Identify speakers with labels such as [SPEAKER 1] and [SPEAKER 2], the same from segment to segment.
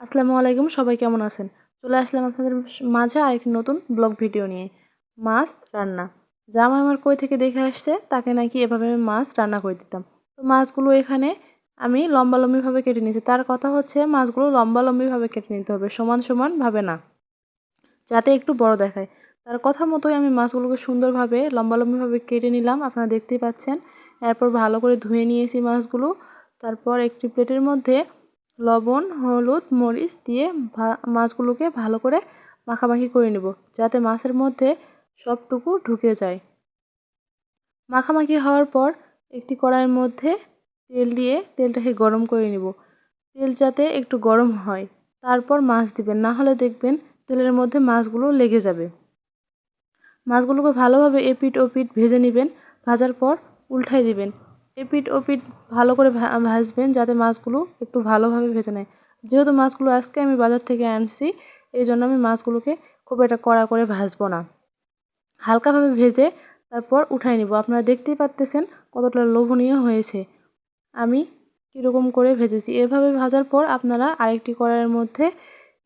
[SPEAKER 1] আসসালামু আলাইকুম, সবাই কেমন আছেন? চলে আসলাম আপনাদের মাঝে আরেকটি নতুন ব্লগ ভিডিও নিয়ে। মাছ রান্না। জামা আমার কই থেকে দেখে আসছে, তাকে নাকি এভাবে আমি মাছ রান্না করে দিতাম। তো মাছগুলো এখানে আমি লম্বা লম্বিভাবে কেটে নিয়েছি। তার কথা হচ্ছে মাছগুলো লম্বা লম্বিভাবে কেটে নিতে হবে, সমান সমানভাবে না, যাতে একটু বড় দেখায়। তার কথা মতোই আমি মাছগুলোকে সুন্দরভাবে লম্বা লম্বিভাবে কেটে নিলাম, আপনারা দেখতেই পাচ্ছেন। এরপর ভালো করে ধুয়ে নিয়েছি মাছগুলো। তারপর একটি প্লেটের মধ্যে লবণ, হলুদ, মরিচ দিয়ে মাছগুলোকে ভালো করে মাখামাখি করে নেব যাতে মাছের মধ্যে সবটুকু ঢুকে যায়। মাখামাখি হওয়ার পর একটি কড়াইয়ের মধ্যে তেল দিয়ে তেলটাকে গরম করে নেব। তেল যাতে একটু গরম হয়, তারপর মাছ দিবেন। না হলে দেখবেন তেলের মধ্যে মাছগুলো লেগে যাবে। মাছগুলোকে ভালোভাবে এপিট ওপিট ভেজে নেবেন, ভাজার পর উল্টাই দিবেন। এপিট ওপিট ভালো করে ভাজবেন যাতে মাছগুলো একটু ভালোভাবে ভেজে নেয়। যেহেতু মাছগুলো আজকে আমি বাজার থেকে আনছি, এই জন্য আমি মাছগুলোকে খুব একটা কড়া করে ভাজবো না। হালকাভাবে ভেজে তারপর উঠাই নিব। আপনারা দেখতেই পাচ্তেছেন কতটা লোভনীয় হয়েছে। আমি কীরকম করে ভেজেছি। এভাবে ভাজার পর আপনারা আরেকটি কড়াইয়ের মধ্যে,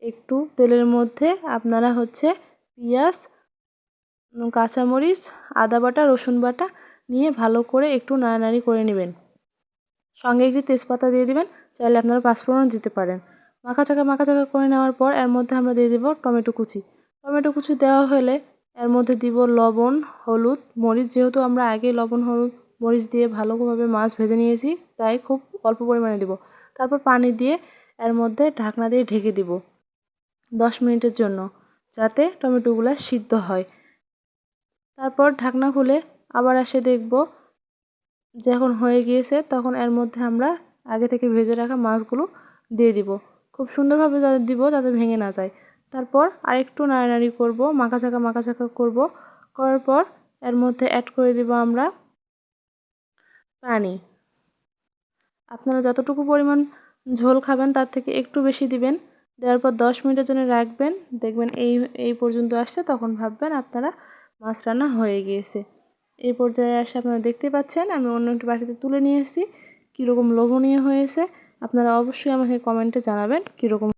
[SPEAKER 1] একটু তেলের মধ্যে আপনারা হচ্ছে পেঁয়াজ, কাঁচামরিচ, আদা বাটা, রসুন বাটা নিয়ে ভালো করে একটু নাড়ানাড়ি করে নেবেন। সঙ্গে একটি তেজপাতা দিয়ে দিবেন, চাইলে আপনারা পাঁচফোড়ন দিতে পারেন। মাখা চাকা মাখা চাকা করে নেওয়ার পর এর মধ্যে আমরা দিয়ে দেবো টমেটো কুচি। টমেটো কুচি দেওয়া হলে এর মধ্যে দিব লবণ, হলুদ, মরিচ। যেহেতু আমরা আগে লবণ, হলুদ, মরিচ দিয়ে ভালোভাবে মাছ ভেজে নিয়েছি, তাই খুব অল্প পরিমাণে দিব। তারপর পানি দিয়ে এর মধ্যে ঢাকনা দিয়ে ঢেকে দিব দশ মিনিটের জন্য, যাতে টমেটোগুলো সিদ্ধ হয়। তারপর ঢাকনা খুলে আবার এসে দেখব যখন হয়ে গিয়েছে, তখন এর মধ্যে আমরা আগে থেকে ভেজে রাখা মাছগুলো দিয়ে দিব। খুব সুন্দরভাবে যাতে দিব, যাতে ভেঙে না যায়। তারপর আরেকটু নাড়ানাড়ি করব মাখা চাকা মাখা চাকা করব। করার পর এর মধ্যে অ্যাড করে দিব আমরা পানি। আপনারা যতটুকু পরিমাণ ঝোল খাবেন, তার থেকে একটু বেশি দিবেন। দেওয়ার পর দশ মিনিটের জন্য রাখবেন। দেখবেন এই এই পর্যন্ত আসছে, তখন ভাববেন আপনারা মাছ রান্না হয়ে গিয়েছে। এই পর্যায়ে আসে আপনারা দেখতে পাচ্ছেন, আমি অন্য একটি বাটিতে তুলে নিয়ে এসেছি। কীরকম লোভনীয় হয়েছে, আপনারা অবশ্যই আমাকে কমেন্টে জানাবেন কীরকম